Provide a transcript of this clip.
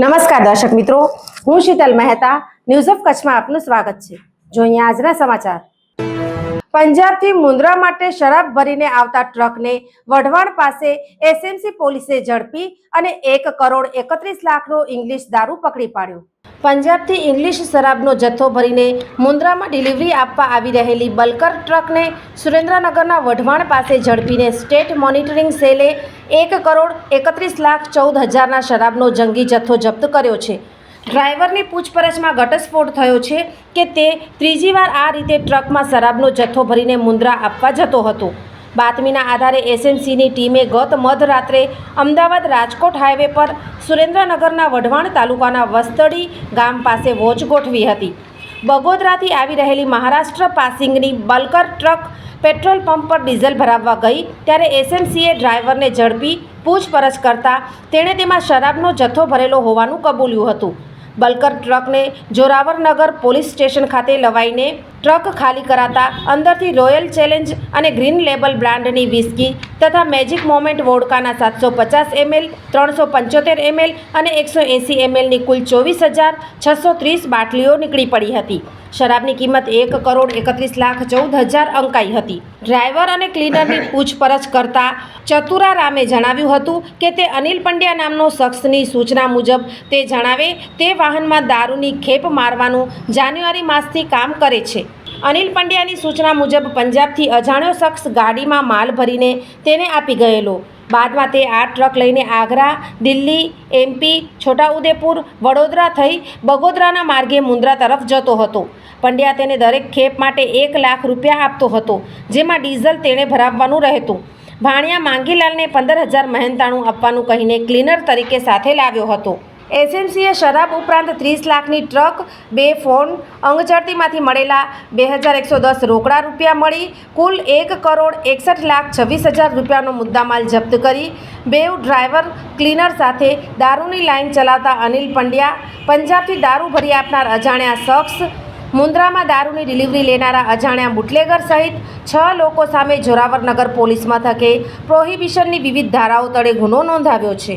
નમસ્કાર દર્શક મિત્રો, હું શીતલ મહેતા ન્યૂઝ ઓફ કચ્છમાં આપનું સ્વાગત છે. જોઈએ આજના સમાચાર. પંજાબથી મુન્દ્રા માટે શરાબ ભરીને આવતા ટ્રકને વઢવાણ પાસે એસએમસી પોલીસે ઝડપી અને એક કરોડ એકત્રીસ લાખનો ઇંગ્લિશ દારૂ પકડી પાડ્યો. પંજાબથી ઇંગ્લિશ શરાબનો જથ્થો ભરીને મુન્દ્રામાં ડિલિવરી આપવા આવી રહેલી બલકર ટ્રકને સુરેન્દ્રનગરના વઢવાણ પાસે ઝડપીને સ્ટેટ મોનિટરિંગ સેલે એક કરોડ એકત્રીસ લાખ ચૌદ હજારના શરાબનો જંગી જથ્થો જપ્ત કર્યો છે. ડ્રાઈવરની પૂછપરછમાં ઘટસ્ફોટ થયો છે કે તે ત્રીજી વાર આ રીતે ટ્રકમાં શરાબનો જથ્થો ભરીને મુન્દ્રા આપવા જતો હતો. બાતમીના આધારે એસએમસીની ટીમે ગત મધરાત્રે અમદાવાદ રાજકોટ હાઈવે પર સુરેન્દ્રનગરના વઢવાણ તાલુકાના વસ્તડી ગામ પાસે વોચ ગોઠવી હતી. બગોદરાથી આવી રહેલી મહારાષ્ટ્ર પાસિંગની બલ્કર ટ્રક પેટ્રોલ પંપ પર ડીઝલ ભરાવવા ગઈ, ત્યારે એસએમસીએ ડ્રાઈવરને ઝડપી પૂછપરછ કરતા તેણે તેમાં શરાબનો જથ્થો ભરેલો હોવાનું કબૂલ્યું હતું. બલકર ટ્રકને જોરાવરનગર પોલીસ સ્ટેશન ખાતે લવાઈને ટ્રક ખાલી કરાતા અંદરથી રોયલ ચેલેન્જ અને ગ્રીન લેબલ બ્રાન્ડની વિસ્કી તથા મેજિક મોમેન્ટ વોડકાના સાતસો પચાસ એમએલ ત્રણસો પંચોતેર એમએલ અને એકસો એંસી એમએલની કુલ ચોવીસ હજાર છસો ત્રીસ બાટલીઓ નીકળી પડી હતી. શરાબની કિંમત એક કરોડ એકત્રીસ લાખ ચૌદ હજાર અંકાઈ હતી. ડ્રાઈવર અને ક્લીનરની પૂછપરછ કરતા ચતુરા રામે જણાવ્યું હતું કે તે અનિલ પંડ્યા નામનો શખ્સની સૂચના મુજબ તે જણાવે, તે વાહનમાં દારૂની ખેપ મારવાનું જાન્યુઆરી માસથી કામ કરે છે. અનિલ પંડ્યાની સૂચના મુજબ પંજાબથી અજાણ્યો શખ્સ ગાડીમાં માલ ભરીને તેને આપી ગયેલો. બાદમાં તે આ ટ્રક લઈને આગ્રા, દિલ્હી એમપી છોટાઉદેપુર, વડોદરા થઈ બગોદરાના માર્ગે મુન્દ્રા તરફ જતો હતો. પંડ્યા તેને દરેક ખેપ માટે એક લાખ રૂપિયા આપતો હતો, જેમાં ડીઝલ તેણે ભરાવવાનું રહેતું. ભાણિયા માંગીલાલને પંદર હજાર મહેનતાણું આપવાનું કહીને ક્લીનર તરીકે સાથે લાવ્યો હતો. એસએમસીએ શરાબ ઉપરાંત ત્રીસ લાખની ટ્રક, બે ફોન અંગચરતીમાંથી મળેલા બે હજાર એકસો દસ રોકડા રૂપિયા મળી, કુલ એક કરોડ એકસઠ લાખ છવ્વીસ હજાર રૂપિયાનો મુદ્દામાલ જપ્ત કરી બેવ ડ્રાઈવર, ક્લીનર સાથે દારૂની લાઇન ચલાવતા અનિલ પંડ્યા, પંજાબથી દારૂ ભરી આપનાર અજાણ્યા શખ્સ મુન્દ્રામાં દારૂની ડિલિવરી લેનારા અજાણ્યા બુટલેગર સહિત છ લોકો સામે જોરાવરનગર પોલીસ મથકે પ્રોહિબિશનની વિવિધ ધારાઓ તળે ગુનો નોંધાવ્યો છે.